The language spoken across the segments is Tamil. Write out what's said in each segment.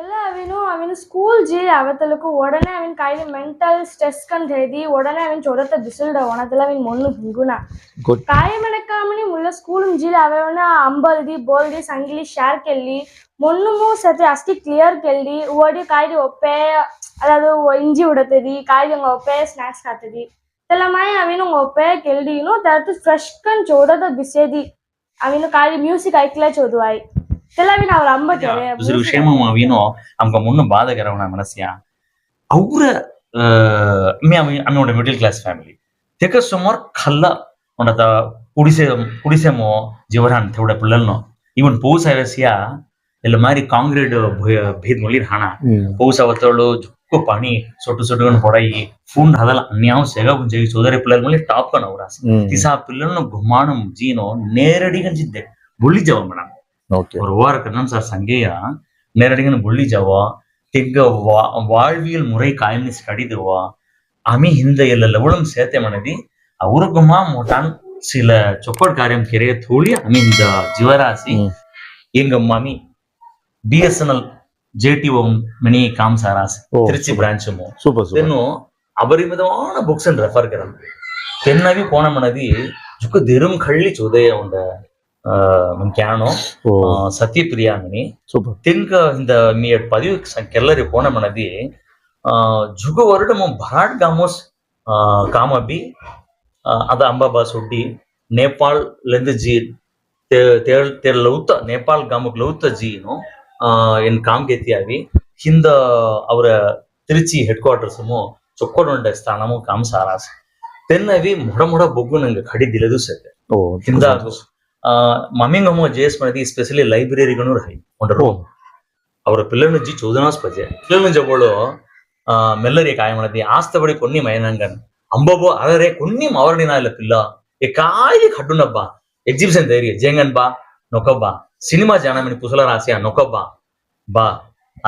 ಎಲ್ಲ ಅವನು ಅವನು ಸ್ಕೂಲ್ ಜಿ ಅವತ್ತಲಕ್ಕೂ ಒಡನೆ ಅವನ ಕೈಲಿ ಮೆಂಟಲ್ ಸ್ಟ್ರೆಸ್ ಕಂತ ಹೇಳಿ ಒಡನೆ ಅವನ ಚೊರತ ಬಿಸಿಲ್ಡ ಒಣದೆಲ್ಲ ಅವನ ಮೊನ್ನೆ ಹಿಂಗುಣ ಕಾಯಿ ಮಣಕ್ಕಾಮಣಿ ಮುಳ್ಳ ಸ್ಕೂಲ್ ಜಿಲ್ ಅವನ ಅಂಬಲ್ದಿ ಬೋಲ್ದಿ ಸಂಗಿಲಿ ಶಾರ್ ಕೆಲ್ಲಿ ಮೊನ್ನು ಮೂ ಸತಿ ಅಷ್ಟಿ ಕ್ಲಿಯರ್ ಕೆಲ್ಲಿ ಓಡಿ ಕಾಯ್ದು ಒಪ್ಪೆ ಅದಾದ ಇಂಜಿ ಉಡತದಿ ಕಾಯ್ದು ಹಂಗ ಒಪ್ಪೆ ಸ್ನಾಕ್ಸ್ ಹಾತದಿ ಎಲ್ಲ ಮಾಯ ಅವನು ಒಪ್ಪೆ ಕೆಲ್ಡಿನು ತರತು ಫ್ರೆಶ್ ಕಣ್ ಚೋಡದ ಬಿಸೇದಿ ಅವನು ಕಾಯ್ದು ಮ್ಯೂಸಿಕ್ ಐಕ್ಲಾ ಚೋದುವಾಯ್ ವಿಷಯ ಕ್ಷೇಮ ಅವೇನೋ ನಮ್ಗೆ ಮುನ್ನ ಬಾಧಕರ ಅವನ ಮನಸ್ಸಿಯ ಅವರ ಆಮೇಲೆ ಮಿಡಲ್ ಕ್ಲಾಸ್ ಫ್ಯಾಮಿಲಿ ತೆಕ ಸುಮಾರು ಖಲ್ಲ ಒಂಡತ ಕುಡಿಸೆ ಕುಡಿಸೇಮೋ ಜೀವರಾನ್ ತೆವಡ ಪಿಳ್ಳಲ್ನೋ ಇವನ್ ಪೌಸ್ ಐರಸಿಯ ಎಲ್ಲ ಮಾರಿ ಕಾಂಗ್ರೇಟ್ ಭೇದ್ ಮೊಲಿ ಹಣ ಪೌಸ್ ಅವತ್ತಳು ಜುಕ್ಕು ಪಾಣಿ ಸೊಟ್ಟು ಸೊಟ್ಟುಗನ್ ಪೊಡಾಯಿ ಫುಂಡ್ ಹದಲ ಅನ್ಯಾವ್ ಸೆಗ ಜಗಿ ಸೋದರಿ ಪಿಳ್ಳಲ್ ಮೊಲಿ ಟಾಪ್ ಕನ್ ಅವರ ತಿಸಾ ಪಿಲ್ಲನ್ನು ಗುಮಾಣಂ ಜೀನೋ ನೇರಡಿಗಂಜಿದ್ದೆ ಬುಳ್ಳಿ ಜವ ಮೇಡಮ್ ஒரு இருக்கணும் சார் புள்ளி ನೆರಡಿಗನ ಬುಳ್ಳಿಜವ வா வாழ்வியல் முறை காயம்னிஸ் கடிதுவா அமி இந்த ಎಲ್ಲ ಲವಳಂ ಸೇತೆ ಮನದಿ அவருக்குமா மோட்டான் சில சொப்பட் காரியம் கிரைய தோழி அமி இந்த ஜீவராசி எங்க மாமி பிஎஸ்என்எல் ஜேடிஓம் மினி காம் சாராசி திருச்சி பிரான்ச்சும் சூப்பர் இன்னும் அபரிமிதமான புக்ஸ் ரெஃபர் கரம் தென்னவி போன மனதி ஜுக்கு தெரும் கள்ளி சோதைய உண்ட ಜ್ಞಾನೋ ಸತ್ಯಪ್ರಿಯಾಮಿನಿ ತಿನ್ಕ ಇಂದ ಮೀ ಪದವಿ ಕೆಲ್ಲರಿ ಪೋಣ ಮನದಿ ಜುಗ ವರುಡ ಭರಾಟ್ ಗಾಮೋಸ್ ಕಾಮಬಿ ಅದ ಅಂಬಾಬಾ ಸೊಡ್ಡಿ ನೇಪಾಳ್ ಲೆಂದ ಜಿ ತೇಳ್ ತೇಳ್ ಲೌತ ನೇಪಾಳ್ ಗಾಮಕ್ ಲೌತ ಜೀನು ಏನ್ ಕಾಮ್ಗೆತಿಯಾವಿ ಹಿಂದ ಅವರ திருச்சி ஹெட் குவார்டர்ஸுமும் சொக்கோடொண்ட ஸ்தானமும் காம்சாராஸ் தென்னவி முடமுட பொக்கு நாங்க கடி திலது சார் இந்த మమ్మీ ಜೆ ಎಸ್ అనేది స్పెషల్లీ లైబ్రరీ ಹೈ ಒಂಡರು అవర పిల్లల నుంచి చోదనాస్పజ పిల్లల నుంచి ఒకళ్ళు మెల్లరి కాయమన్నది ఆస్తపడి కొన్ని మైనంగాను అంబాబో అదరే కొన్ని మవరణి నాయల పిల్ల ఏ కాయి కడ్డునబ్బా ఎగ్జిబిషన్ ధైర్య జేంగన్ బా నొకబ్బా సినిమా జానమని పుసల రాసి ఆ నొకబ్బా బా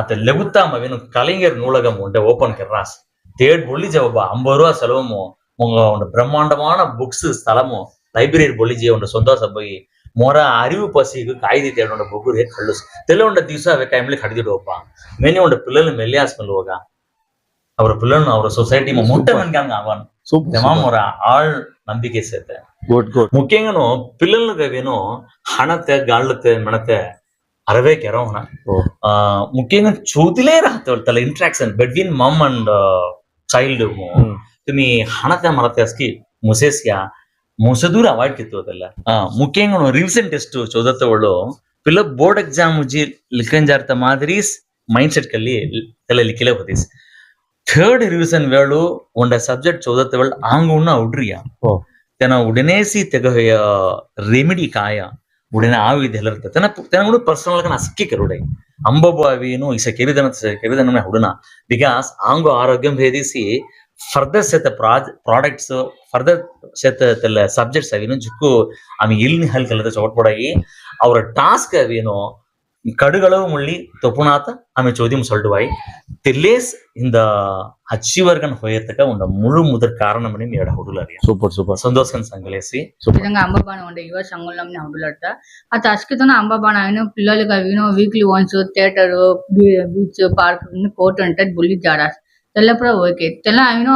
అత లెగుతా మవిను కలింగర్ నూలగం ఉంటే ఓపెన్ కి కిర్రాస్ తేడ్ బొల్లి జవబ్బా అంబరు ఆ సెలవము ఉండే బ్రహ్మాండమైన బుక్స్ స్థలము ಲೈಬ್ರೇರಿ ಬೊಲಿಜಿಯ ಒಂಡ ಸಂತೋಷ ಪೋಯಿ ಮೊರ ಅರಿವು ಪಸಿಗ್ ಕಾಯಿ ತೆಡು ಒಂಡ ಬೂರ್ ಕಳ್ಳು ತೆಲ ಒಂಡ ದಿವಸ ಅವೆ ಟೈಮ್ ಲಿ ಕಡ್ದಿಟ್ ಒಪ್ಪ ಮೆನೆ ಒಂಡ ಪಿಲ್ಲಲ್ ಮೆಲ್ಲಾಸ್ನವಾಗ ಅವರ पिला ಅವರ ಸೊಸೈಟಿ ಮಂಟೆ ಅವನ್ ಸೂಕ್ತ ಮೊರ ಆಳ್ ನಂಬಿಕೆ ಸೇತೆ ಗುಡ್ ಮುಖ್ಯಂಗನು ಪಿಲ್ಲಲ್ ಗವೆನು ಹಣತೆ ಗಾಳ್ಲತೆ ಮಣತೆ ಅರವೇ ಕೆರೋಣ ಆ ಮುಖ್ಯಂಗ ಚೂತಿಲೇ ರಾತೋ ತಲೆ ಇಂಟ್ರ್ಯಾಕ್ಷನ್ ಬಿಟ್ವೀನ್ ಗಿನ್ ಮಮ್ ಅಂಡ್ ಚೈಲ್ಡ್ ತಮಿ ಹಣತೆ ಮರತೆ ಅಸ್ಕಿ ಮುಸೇಸ್ ಮೊಸದೂರ ಅವಾಯ್ಡ್ ಕಿತ್ತೋದಲ್ಲ ಮುಖ್ಯ ರಿವಿಷನ್ ಟೆಸ್ಟ್ ಚೋದತ್ತವಳು ಪಿಲ ಬೋರ್ಡ್ ಎಕ್ಸಾಮ್ ಜಿ ಲಿಖನ್ ಜಾರ್ತ ಮಾದರೀಸ್ ಮೈಂಡ್ ಸೆಟ್ ಕಲ್ಲಿ ಎಲ್ಲ ಲಿಖಿಲೆ ಹೋದೀಸ್ ಥರ್ಡ್ ರಿವಿಷನ್ ವೇಳು ಒಂಡ ಸಬ್ಜೆಕ್ಟ್ ಚೋದತ್ತವಳು ಆಂಗ ಉಣ್ಣ ಉಡ್ರಿಯ ತನ ಉಡನೇಸಿ ತೆಗ ರೆಮಿಡಿ ಕಾಯ ಉಡನೆ ಆವಿ ಹೆಲರ್ತ ತನ ತನ ಉಡು ಪರ್ಸನಲ್ ನಾ ಸಿಕ್ಕಿ ಕರುಡೆ ಅಂಬಬು ಅವೇನು ಇಸ ಕೆರಿದನ ಕೆರಿದನ ಹುಡುನ ಬಿಕಾಸ್ ಆಂಗು ಆರೋಗ್ಯಂ ಭೇದಿಸಿ ஃபர்தர் சேர்த்த ப்ராஜெக்ட் ப்ராடக்ட்ஸோ ஃபர்தர் சேர்த்ததில் சப்ஜெக்ட்ஸ் வேணும் ஜுக்கு அவங்க இல்னு ஹெல்த் எழுத சோட்போடாகி அவர் டாஸ்கை வேணும் கடுகளவு மொழி தொப்புநாத்த அவன் சோதியம் சொல்லிடுவாய் தில்லேஸ் இந்த அச்சிவர்கன் ஹோயத்துக்கு உன் முழு முதற் காரணம் பண்ணி நீ அடை உடல் அறியா சூப்பர் சூப்பர் சந்தோஷன் சங்கலேசி இதுங்க அம்பபான உண்ட யுவ சங்கலம் நீ உடல் அடுத்த அந்த அஸ்கித்தான அம்பபான ஆகினும் பிள்ளைகளுக்கு ஆகினும் வீக்லி ஒன்ஸ் தேட்டரு பீச்சு பார்க்குன்னு போட்டு வந்துட்டு புள்ளி ஜாடாஸ் తెల్లప్పుడు ఓకే తెల్ల ఐనో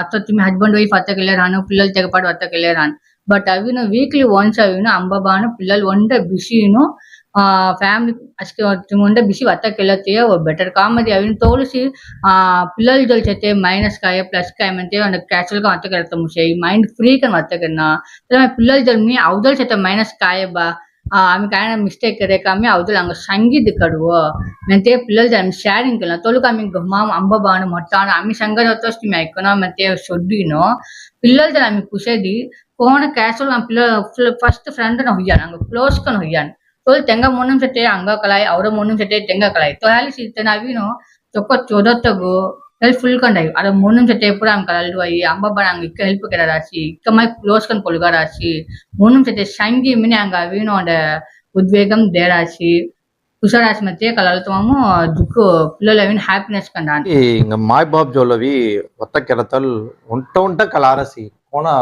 అత్త హస్బెండ్ వైఫ్ అత్తకెళ్ళే రాను పిల్లలు తెగపాటు అత్తకెళ్ళే రాను బట్ అవిను వీక్లీ వన్స్ అవిను అంబబాను పిల్లలు ಒಂದೇ ಬಿಸಿನು ಫ್ಯಾಮಿಲಿ ಅಷ್ಟೇ ಒಂದೇ ಬಿಸಿ ಒತ್ತಕ್ಕೆಲ್ಲತ್ತೆಯೇ ಬೆಟರ್ ಕಾಮದಿ ಅವಿನ ತೋರಿಸಿ ಪಿಲ್ಲಲ ಜೊತೆ ಜೊತೆ ಮೈನಸ್ ಕಾಯ ಪ್ಲಸ್ ಕಾಯ ಅಂತೆ ಒಂದು ಕ್ಯಾಶುವಲ್గా ಒತ್ತಕ್ಕೆಳ್ತಾ ಮುಸೆ ಮೈಂಡ್ ಫ್ರೀ ಕನ್ ಒತ್ತಕ್ಕೆನ್ನ ಪಿಲ್ಲಲ ಜೊತೆ ಅವ್ದಲ್ ಜೊತೆ ಮೈನಸ್ ಕಾಯ ಬಾ ఆమె కాయన మిస్టేక్ రేక ఆమె అవతల అంగ సంగీత్ కడువు మెంతే పిల్లలు దాన్ని షేరింగ్ కల తొలుకు ఆమె మామ అంబ బాను మొట్టాను ఆమె సంగతి వచ్చి మేము ఎక్కనో మెంతే సొడ్డినో పిల్లలు దాన్ని ఆమె కుసేది పోన క్యాషువల్ ఆమె పిల్లలు ఫస్ట్ ఫ్రెండ్ హొయ్యాను అంగ క్లోజ్ కను హొయ్యాను తొలి తెంగ మున్నం సెట్టే అంగ కలాయి అవర మున్నం సెట్టే తెంగ కలాయి తొలి సిద్ధ నవీను చొక్క చూడొత్తగు ஹெல்ப்ஃபுல் கண்டாய் அதை மூணு சட்டையை கூட அவங்க கலடுவாய் அம்பாப்பா அங்கே ஹெல்ப் கேட்ட ராசி மாதிரி க்ளோஸ் கண் கொள்கா ராசி மூணு சட்டையை சங்கியமே அங்கே வீணும் அந்த உத்வேகம் தேராசி புஷராசி மத்திய கலாலத்துவமும் துக்கு பிள்ளைவின் ஹாப்பினஸ் கண்டான் இங்க மாய் பாப் ஜோலவி ஒத்த கிடத்தல் ஒன்ட்ட ஒன்ட கலாரசி போன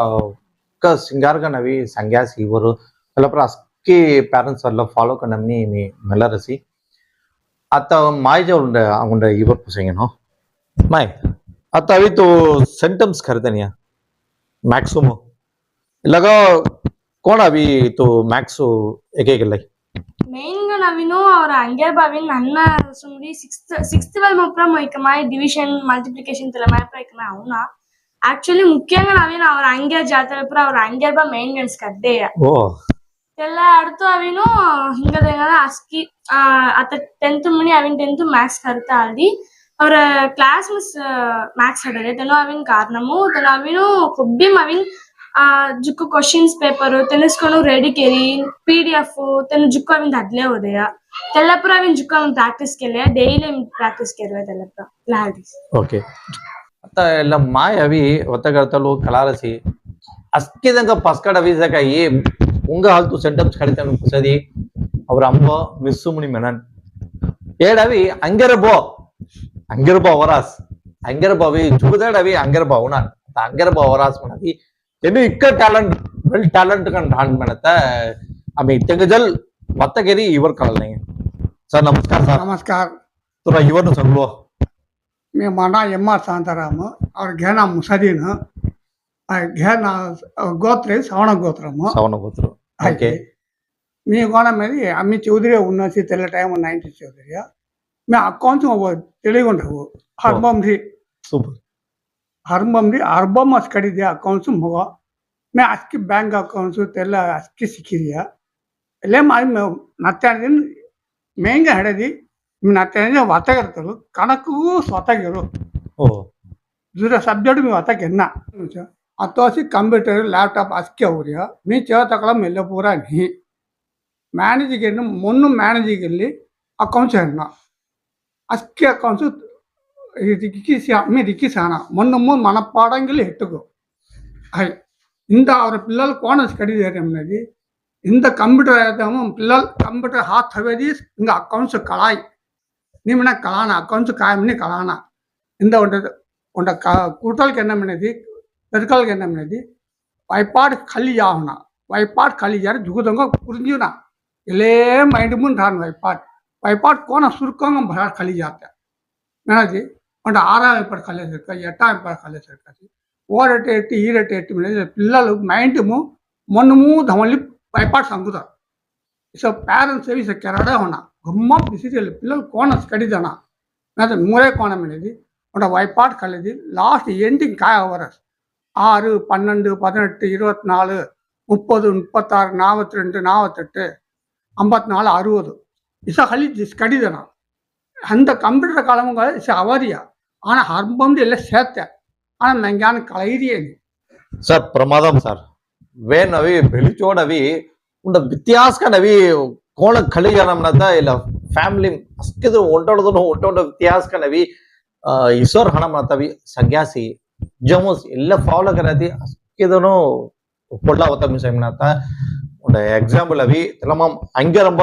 சிங்கார்க நவி சங்கியாசி ஒரு அதுக்கப்புறம் அஸ்கி பேரண்ட்ஸ் எல்லாம் ஃபாலோ கண்ணமி மெல்லரசி அத்த மாய் ஜோல அவங்க இவர் புசங்கணும் Mike, आता अभी तो सेंटम्स खरीदे नहीं मैक्सुमो लगा कौन अभी तो मैक्सो एक एक लाई ಮೇನ್ ನಾವಿನ್ನು ನನ್ನ ಸುಮ್ರಿ ಸಿಕ್ಸ್ತ್ ಸಿಕ್ಸ್ತ್ ಲೆವೆಲ್ ಮೊಪ್ರ ಮೊಯ್ಕಮ ಡಿವಿಷನ್ ಮಲ್ಟಿಪ್ಲಿಕೇಶನ್ ತಲೆ ಮಾಡ್ಬೇಕನ ಅವನ ಆಕ್ಚುಲಿ ಮುಖ್ಯಂಗ ನಾವೇನು ಅವ್ರ ಅಂಗೇರ್ ಜಾತ್ರೆ ಪುರ ಅವ್ರ ಅಂಗೇರ್ ಬಾ ಮೇನ್ ಓ ಎಲ್ಲ ಅಡ್ತು ಅವಿನು ಹಿಂಗದ ಅಸ್ಕಿ ಅತ್ತ ಟೆಂತ್ ಮುನಿ ಅವಿನ ಟೆಂತ್ ಮ್ಯಾಕ್ಸ್ ಕರ್ತಾ ಅಲ್ಲಿ ಅವರ ಕ್ಲಾಸ್ ಮಿಸ್ ಮ್ಯಾಥ್ಸ್ ಹೇಳಿದ್ರೆ ತನು ಅವಿನ ಕಾರಣಮು ತನು ಅವಿನು ಕೊಬ್ಬಿ ಅವಿನ ಜುಕ್ಕು ಕ್ವಶನ್ಸ್ ಪೇಪರ್ ತೆಲಸ್ಕೊಂಡು ರೆಡಿ ಕೇರಿ ಪಿ ಡಿ ಎಫ್ ತನ್ನ ಜುಕ್ಕು ಅವಿನ ಅದ್ಲೇ ಹೋದೆಯ ತೆಲ್ಲಪುರ ಅವಿನ ಜುಕ್ಕು ಅವಿನ ಪ್ರಾಕ್ಟೀಸ್ ಕೇಳಿಯ ಡೈಲಿ ಪ್ರಾಕ್ಟೀಸ್ ಕೇಳುವ ತೆಲ್ಲಪುರ ಲಾಲ್ಡಿಸ್ ಓಕೆ ಅತ್ತ ಎಲ್ಲ ಮಾಯ ಅವಿ ಒತ್ತಗರ್ತಲು ಕಲಾಲಸಿ ಅಸ್ಕಿದಂಗ ಪಸ್ಕಡ ಅವಿಸಕ ಏ ಉಂಗ ಹಲ್ತು ಸೆಂಟಪ್ಸ್ ಕಡಿತಾನು ಕುಸದಿ ಅವ್ರ ಅಮ್ಮ ಮಿಸ್ಸು ಮುನಿ ಮೆನನ್ ಏಡವಿ ಹಂಗೆರ ಬೋ అంగరబా వరాస్ అంగరబావి చూపుతాడు అవి అంగరబావు నా అంగరబా వరాస్ మనది ఎన్నో ఇక్క టాలెంట్ వెల్ టాలెంట్ కానీ డాన్ మనత ఆమె తెంగజల్ ಮತ್ತಗೇರಿ ಇವರು ಕಳಲ್ನಂಗೆ ಸರ್ ನಮಸ್ಕಾರ ಸರ್ ನಮಸ್कार तुला ಇವರು ಸಂಗ್ಲೋ मी माना एम आर शांताराम ಅವ್ರ ಘೇನ ಮುಸದೀನ್ ಘೇನ ಗೋತ್ರ ಸವಣ ಗೋತ್ರము ಸವಣ ಗೋತ್ರ ఓకే మీ గోణ మీద అమ్మి చౌదరి ఉన్నసి తెల్ల టైం నైన్టీ చౌదరియా मैं आकाउं वो एलिगंट हो हरबम दी सुपर हरबम दी हरबम आज कड़ी दिया अकाउंट से मुगा मैं आज की बैंक अकाउंट से तेला आज की सीख लिया ले माय मैं नत्या दिन मैं क्या हटे दी मैं नत्या ने वाता करते लो कानक को स्वाता करो ओ जरा सब्जेक्ट में वाता करना अच्छा अतो ऐसे कंप्यूटर लैपटॉप आज क्या हो रहा मैं चाह तकला मिल पूरा नहीं मैनेज करना मोनो मैनेज कर ली अकाउंट चलना ಅಕ್ಕಿ ಕಾನ್ಸು ಇದಕ್ಕೆ మీదికి సానా మొన్నము మన పాడంగిలు ఎట్టుకు అయి ఇంత అవర పిల్లలు కోణ స్టడీ చేయటంనది ఇంత కంప్యూటర్ అయితేమో పిల్లలు కంప్యూటర్ హాత్ హవేది ఇంకా అకౌంట్స్ కళాయి నిమిన కళాన అకౌంట్స్ కాయమని కళాన ఇంత ఉండదు ఉండ కూటలకి ఎన్నమైనది పెరకలకి ఎన్నమైనది వైపాడు కలి యావున వైపాడు కలి యారు జుగుదంగా పురించునా ఇలే మైండ్ ముందు రాను వైపాడు பைபாட் கோண சுருக்கங்கும் பிரார் கலி ஜாத்தி அந்த ஆறாம் எப்படி கலேஜ் இருக்க எட்டாம் எப்படி காலேஜ் இருக்காது ஓர் எட்டு எட்டு ஈர் எட்டு எட்டு மணி பிள்ளைகளு மைண்டுமு மண்ணுமு தவள்ளி பைபாட் சங்குதார் இசோ பேரண்ட்ஸ் சேவிச கிரடா ஆனா ரொம்ப பிசிட்டியில் பிள்ளைகள் கோணம் கடிதனா மேத முறை கோணம் எழுதி அந்த வைப்பாட் கழுதி லாஸ்ட் எண்டிங் காய் ஓவரஸ் ஆறு பன்னெண்டு பதினெட்டு இருபத்தி நாலு முப்பது முப்பத்தாறு நாற்பத்தி ரெண்டு நாற்பத்தெட்டு ஐம்பத்தி நாலு அறுபது இஸ் அ ஹலி திஸ் கடிதனா அந்த கம்ப்யூட்டர் காலமும் கால இஸ் அவாரியா ஆனால் எல்லாம் சேர்த்த ஆனா ஆனால் நங்கான கலைரியே சார் பிரமாதம் சார் வேன் நவி வெளிச்சோட அவி உண்ட வித்தியாசக நவி கோண கலிஜனம்னா தான் இல்லை ஃபேமிலி அஸ்கிது ஒன்றோடதுன்னு ஒன்றோட வித்தியாசக நவி இசோர் ஹனம்னா தவி சக்யாசி ஜமுஸ் இல்லை ஃபாலோ கராதி அஸ்கிதனும் பொல்லா உத்தமி சேமினா தான் உண்ட எக்ஸாம்பிள் அவி திலமாம் அங்கே ரொம்ப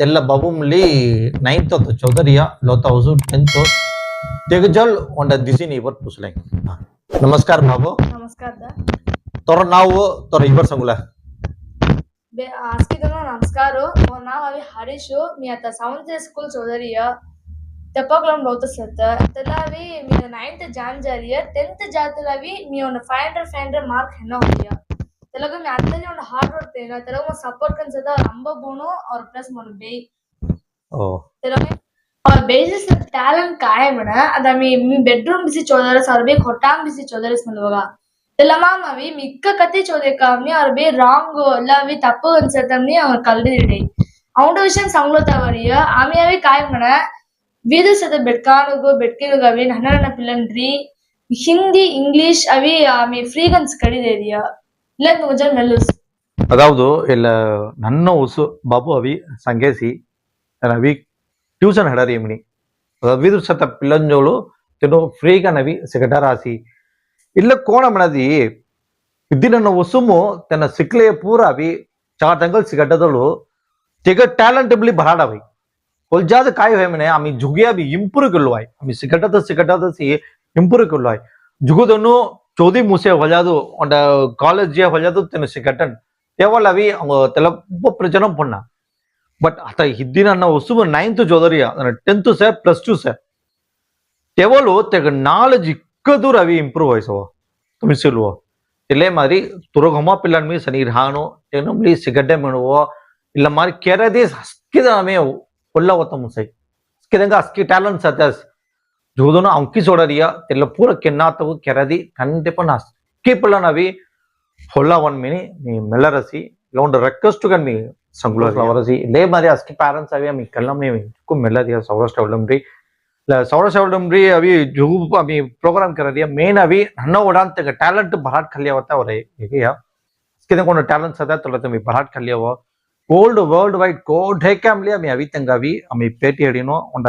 తెల్ల బబుమ్లి నైన్త్ అవుతుంది చౌదరియా లోత హౌస్ టెన్త్ ತೆಗಜಲ್ ಒಂಡ ದಿಸಿನ ಇವತ್ತು ಪುಸ್ಲಂಗ್ ನಮಸ್ಕಾರ ಬಾಬು ನಮಸ್ಕಾರ ತೊರ ನಾವು ತೊರ ಇಬ್ಬರು ಸಂಗುಲ ಆಸ್ಕಿದ ನಮಸ್ಕಾರ ನಾವು ಅವಿ ಹರೀಶು ಮಿ ಅತ್ತ ಸೌಂದರ್ಯ ಸ್ಕೂಲ್ ಸೋದರಿಯ ತೆಪ್ಪಗ್ಲಂ ಲೋತ ಸತ್ತ ತಲ ಅವಿ ಮಿ ನೈನ್ತ್ ಜಾನ್ ಜಾರಿಯ ಟೆಂತ್ ಜಾತಲ ಅವಿ ಮಿ ಒಂದು five hundred five hundred mark ಹೆಣ್ಣು ಹೊಲಿಯ తెలుగు మీ అట్లనే ఉండే హార్డ్ వర్క్ తెలియదు తెలుగు సపోర్ట్ కన్స్ అయితే ಅವ್ರು ரொம்ப ಬೋನು ಅವ್ರ ಪ್ಲಸ್ ಮನ ಬೇ తెలుగు ಅವ್ರ ಬೇಸಿಸ್ ಟ್ಯಾಲೆಂಟ್ ಕಾಯ ಮೇಡ ಅದ ಮಿ ಮಿ ಬೆಡ್ರೂಮ್ ಬಿಸಿ ಚೋದರಸ್ ಅವ್ರ ಬೇ ಹೊಟ್ಟಾಮ್ ಬಿಸಿ ಚೋದರಸ್ ಮಲ್ವಾಗ తెలమామ అవి మిక్క కత్తి చోదేకామి ಅವ್ರ ಬೇ ರಾಂಗ್ ಎಲ್ಲ ಅವಿ ತಪ್ಪು ಅನ್ಸತ್ತಮ್ನಿ ಅವ್ರ ಕಲ್ದಿಡಿ ಅವನ ವಿಷಯ ಸಂಗ್ಲೋತಾವರಿಯ ಆಮಿ ಅವಿ ಕಾಯ ಮೇಡ ವೀದ ಸದ ಬೆಟ್ಕಾನುಗು ಬೆಟ್ಕಿನುಗು ಅವಿ ನನ್ನ ನನ್ನ ಪಿಲ್ಲನ್ರಿ ಹಿಂದಿ ಇಂಗ್ಲಿಷ್ ಅವಿ ಆಮಿ ಫ್ರೀಗನ್ಸ್ ಕಡಿದೇರಿಯ அதாவது இல்ல நன்ன உசு பாபு அவி சங்கேசி அவி டியூஷன் ஹெடர் ஏமினி அதாவது வீதுசத்த பிள்ளைஞ்சோலு தினோ ஃப்ரீகா நவி செகட்டராசி இல்ல கோணம் எனது இது நன்ன உசுமு தன சிக்லைய பூரா அவி சாட்டங்கள் சிகட்டதோலு திக டேலண்டபிளி பராடாவை கொல்ஜாது காய வேமினே அமி ஜுகியாவி இம்புருக்குள்ளுவாய் அமை சிக்கட்டது சிக்கட்டது சி இம்புருக்குள்ளுவாய் ஜுகுதன்னு ચૌદી મુસે હોજાતું అంటే కాలేజ్ જે હોજાતું તેને ಸಿಗટನ್ તેવલ આવી తెల ఉపప్రచనం పన్న ಬಟ್ ಆತ ಹಿದ್ದಿನ ನಾವು ವಸ್ತು ನೈನ್ತ್ ಜೋದರಿ ಟೆಂತ್ ಸೆ ಪ್ಲಸ್ ಟು ಸೆ ತೆವಲು ತೆಗ ನಾಲೆಜ್ ಇಕ್ಕದೂರ ಅವಿ ಇಂಪ್ರೂವ್ ಆಯ್ಸವ ತುಂಬಿಸಿಲ್ವೋ ಇಲ್ಲೇ ಮಾರಿ ತುರಗಮ್ಮ ಪಿಲ್ಲನ್ ಮೀ ಸನಿ ಹಾನು ಟೆನಮ್ಲಿ ಸಿಗಡ್ಡೆ ಮೇಣುವೋ ಇಲ್ಲ ಮಾರಿ ಕೆರದಿ ಹಸ್ಕಿದ ಒಲ್ಲ ಒತ್ತ ಮುಸೈ ಹಸ್ಕಿದಂಗ ಹಸ್ಕಿ ಟ್ಯಾಲೆಂಟ್ ಸತ್ಯಾಸಿ ಜೋದನು ಅಂಕಿ ಸೋಡರಿಯ ತೆಲ್ಲ ಪೂರ ಕೆನ್ನಾತವು ಕೆರದಿ ಖಂಡಿಪ ನಾಸ್ ಕೀಪಲ್ಲ ನವಿ ಹೊಳ್ಳ ಒನ್ ಮಿನಿ ನೀ ಮೆಲ್ಲರಸಿ ಇಲ್ಲ ಒಂದು ರಕ್ಕಷ್ಟು ಕನ್ ನೀ ಸಂಗುಲ ಸವರಸಿ ಇಲ್ಲೇ ಮಾರಿ ಅಸ್ಕಿ ಪ್ಯಾರೆಂಟ್ಸ್ ಅವಿ ಅಮಿ ಕಲ್ಲಂ ನೀ ಕು ಮೆಲ್ಲದಿಯ ಸೌರಷ್ಟ ಅವಲಂಬ್ರಿ ಇಲ್ಲ ಸೌರಷ್ಟ ಅವಲಂಬ್ರಿ ಅವಿ ಜೂ ಅಮಿ ಪ್ರೋಗ್ರಾಮ್ ಕರದಿಯ ಮೇನ್ ಅವಿ ನನ್ನ ಓಡಾಂತ ಟ್ಯಾಲೆಂಟ್ ಭರಾಟ್ ಖಲಿಯವತ್ತ ಅವರ ಹೇಗೆಯ ಕೊಂಡು ಟ್ಯಾಲೆಂಟ್ ಸದಾ ತೊಳತಮಿ ಭರಾಟ್ ಖಲಿಯವ கோல்டு வேர்ல்டு வைட் கோட்டேக்காமலே அமை அவித்தங்காவி அமை பேட்டி அடினோ உண்ட